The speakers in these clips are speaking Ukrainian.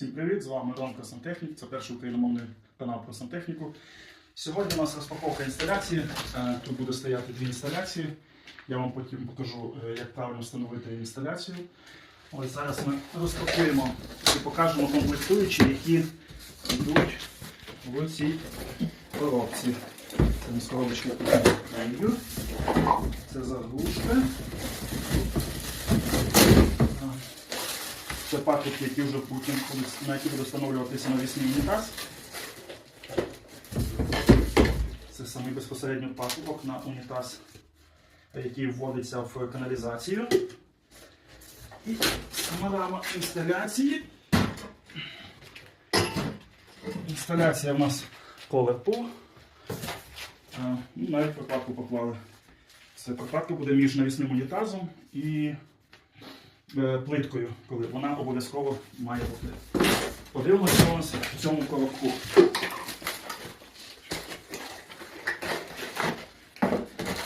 Всім привіт! З вами Ромко Сантехнік. Це перший україномовний канал про сантехніку. Сьогодні у нас розпаковка інсталяції. Е, Тут буде стояти дві інсталяції. Я вам потім покажу, е, як правильно встановити інсталяцію. Ось зараз ми розпакуємо і покажемо комплектуючі, які йдуть в цій коробці. Це не з коробочки. Це заглушка. Це пакети, які вже будуть- на які буде встановлюватися навісний унітаз. Це саме безпосередньо патрубок на унітаз, який вводиться в каналізацію. І сама рама інсталяції. Інсталяція в нас колепо. Ну, навіть прокладку поклали. Це прокладка буде між навісним унітазом і е, плиткою, коли вона обов'язково має бути. Подивимося, у нас в цьому коробку.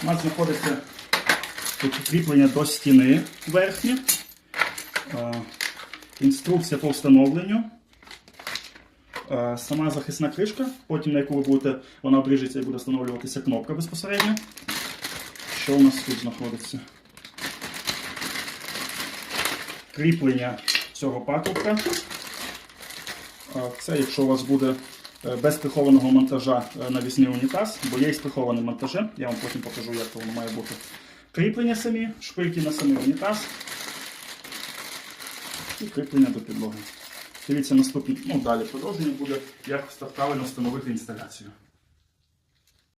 У нас знаходиться тут кріплення до стіни верхнє, Е, інструкція по встановленню, Е, сама захисна кришка, потім на яку ви будете, вона обріжеться і буде встановлюватися кнопка безпосередньо. Що у нас тут знаходиться? Кріплення цього патрубка. Це якщо у вас буде е, без прихованого монтажа е, навісний унітаз, бо є і з прихованим монтажем, я вам потім покажу, як воно має бути. Кріплення самі, шпильки на самий унітаз і кріплення до підлоги. Дивіться наступне, ну далі продовження буде, як правильно встановити інсталяцію.